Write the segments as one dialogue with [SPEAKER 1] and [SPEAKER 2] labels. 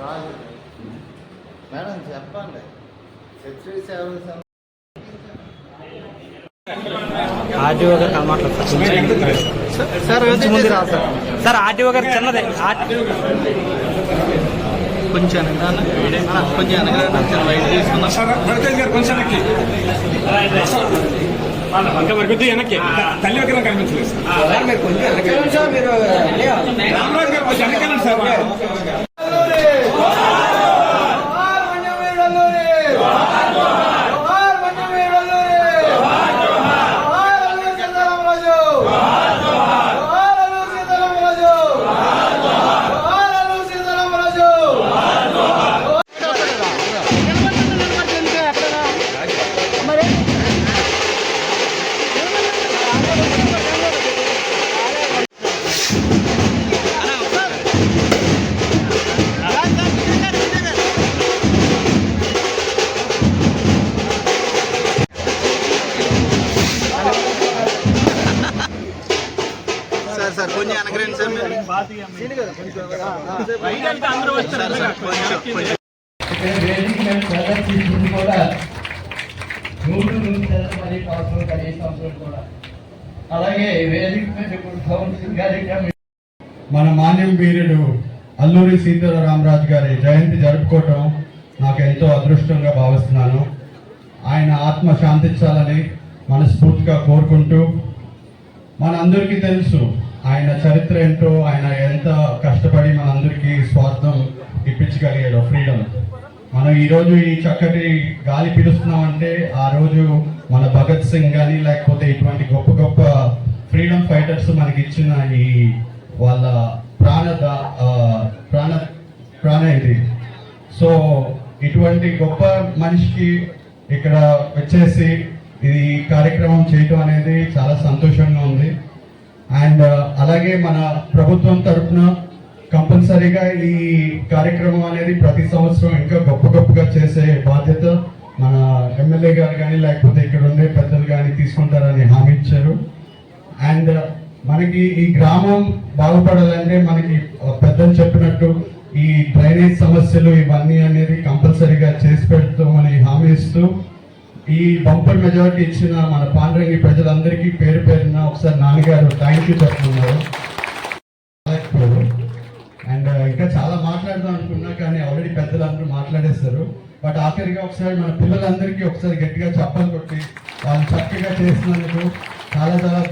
[SPEAKER 1] రాదు మేడం చెప్పండి. శత్రు సేవలు
[SPEAKER 2] ఆర్టీఓ గారు మాట్లాడతారు సార్ కొంచెం ముందు రా సార్ సార్ ఆర్టీఓ గారు చిన్నదే. కొంచెం కొంచెం కొంచెం
[SPEAKER 3] వెనక్కి. తల్లి విగ్రహం కనిపించలేదు సార్. రామరాజు గారు సార్.
[SPEAKER 4] అలాగే వేదిక మీద ఇప్పుడు కౌన్సిల్ కార్యక్రమం. మన మాన్యం వీరుడు అల్లూరి సీతారామరాజు గారి జయంతి జరుపుకోవటం నాకు ఎంతో అదృష్టంగా భావిస్తున్నాను. ఆయన ఆత్మ శాంతించాలని మనస్ఫూర్తిగా కోరుకుంటూ మనందరికీ తెలుసు ఆయన చరిత్ర ఏంటో ఆయన ఎంత కష్టపడి మనందరికీ స్వార్థం ఇప్పించగలిగాడు ఫ్రీడమ్. మనం ఈరోజు ఈ చక్కటి గాలి పీలుస్తున్నామంటే ఆ రోజు మన భగత్ సింగ్ కానీ లేకపోతే ఇటువంటి గొప్ప గొప్ప ఫ్రీడమ్ ఫైటర్స్ మనకి ఇచ్చిన ఈ వాళ్ళ ప్రాణ ప్రాణ ప్రాణ ఇది. సో ఇటువంటి గొప్ప మనిషికి ఇక్కడ వచ్చేసి ఇది కార్యక్రమం చేయటం అనేది చాలా సంతోషంగా ఉంది. అండ్ uh, అలాగే మన ప్రభుత్వం తరఫున కంపల్సరీగా ఈ కార్యక్రమం అనేది ప్రతి సంవత్సరం ఇంకా గొప్ప గొప్పగా చేసే బాధ్యత మన ఎమ్మెల్యే గారు కానీ లేకపోతే ఇక్కడ ఉండే పెద్దలు కానీ తీసుకుంటారని హామీ ఇచ్చారు. అండ్ మనకి ఈ గ్రామం బాగుపడాలంటే మనకి పెద్దలు చెప్పినట్టు ఈ డ్రైనేజ్ సమస్యలు ఇవన్నీ అనేది కంపల్సరీగా చేసి పెడుతూ మనకి హామీ ఇస్తూ ఈ బంపర్ మెజారిటీ ఇచ్చిన మన పాండ్రంగి ప్రజలందరికీ పేరు పేరున ఒకసారి నాన్నగారు థ్యాంక్ యూ చెప్తున్నారు అండ్ ఇంకా చాలా మాట్లాడదాం అనుకున్నా కానీ ఆల్రెడీ పెద్దలందరూ మాట్లాడేస్తారు బట్ ఆఖరిగా ఒకసారి మన పిల్లలందరికీ ఒకసారి గట్టిగా చప్పలు కొట్టి వాళ్ళు చక్కగా చేసినందుకు చాలా చాలా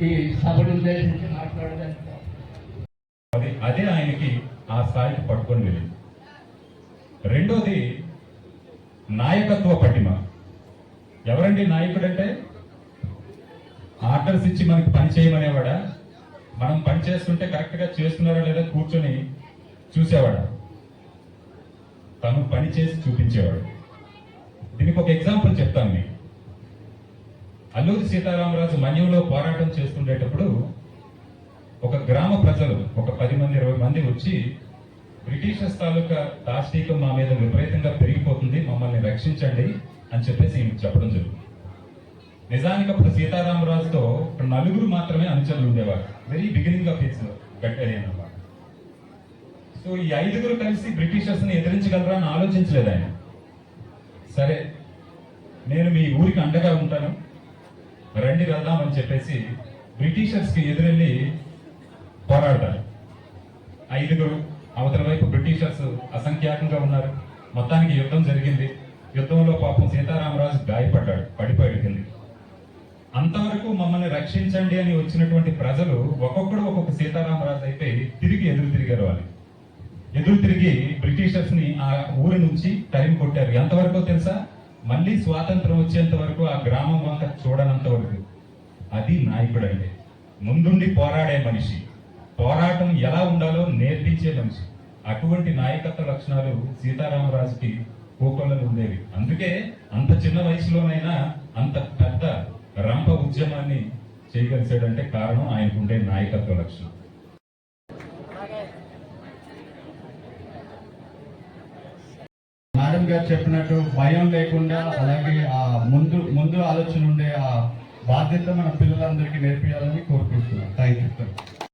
[SPEAKER 4] ఈ సభను ఉద్దేశించి మాట్లాడడానికి
[SPEAKER 5] అది అదే ఆయనకి ఆ స్థాయికి పట్టుకొని వెళ్ళింది. రెండోది నాయకత్వ పటిమ. ఎవరండి నాయకుడు అంటే ఆర్డర్స్ ఇచ్చి మనకి పని చేయమనేవాడా? మనం పని చేస్తుంటే కరెక్ట్గా చేస్తున్నారా లేదా కూర్చొని చూసేవాడా? తను పని చేసి చూపించేవాడు. దీనికి ఒక ఎగ్జాంపుల్ చెప్తాను మీకు. అల్లూరి సీతారామరాజు మన్యంలో పోరాటం చేస్తుండేటప్పుడు ఒక గ్రామ ప్రజలు ఒక పది మంది ఇరవై మంది వచ్చి బ్రిటిషర్స్ తాలూకా దాష్టీకం మా మీద విపరీతంగా పెరిగిపోతుంది. మమ్మల్ని రక్షించండి అని చెప్పేసి చెప్పడం జరుగుతుంది నిజానికి అప్పుడు సీతారామరాజుతో నలుగురు మాత్రమే అనుచరులు ఉండేవారు. వెరీ బిగినింగ్ ఆఫ్ హిట్స్ గట్టడి అన్నమాట. సో ఈ ఐదుగురు కలిసి బ్రిటిషర్స్ని ఎదిరించగలరా అని ఆలోచించలేదు ఆయన. సరే నేను మీ ఊరికి అండగా ఉంటాను. రండి వెళ్దాం అని చెప్పేసి బ్రిటిషర్స్కి ఎదురెళ్ళి పోరాడతారు. ఐదుగురు అవతల వైపు బ్రిటిషర్స్ అసంఖ్యాకంగా ఉన్నారు. మొత్తానికి యుద్ధం జరిగింది. యుద్ధంలో పాపం సీతారామరాజు గాయపడ్డాడు పడిపోయాడు కింది అంతవరకు మమ్మల్ని రక్షించండి అని వచ్చినటువంటి ప్రజలు ఒక్కొక్కడు ఒక్కొక్క సీతారామరాజు అయితే తిరిగి ఎదురు తిరిగారు వాళ్ళు. ఎదురు తిరిగి బ్రిటిషర్స్ని ఆ ఊరి నుంచి తరిమి కొట్టారు. ఎంతవరకు తెలుసా? మళ్ళీ స్వాతంత్రం వచ్చేంత వరకు ఆ గ్రామం వంక చూడనంత వరకు. అది నాయకుడు అంటే ముందుండి పోరాడే మనిషి. పోరాటం ఎలా ఉండాలో నేర్పించే మనిషి. అటువంటి నాయకత్వ లక్షణాలు సీతారామరాజుకి కోకొల్లలు ఉండేవి. అందుకే అంత చిన్న వయసులోనైనా అంత పెద్ద రంప ఉద్యమాన్ని చేయగలిసాడంటే కారణం ఆయనకుండే నాయకత్వ లక్షణం.
[SPEAKER 4] మేడం గారు చెప్పినట్టు భయం లేకుండా అలాగే ఆ ముందు ముందు ఆలోచన ఉండే ఆ బాధ్యత మన పిల్లలందరికీ నేర్పించాలని కోరుకుంటున్నాను. Thank you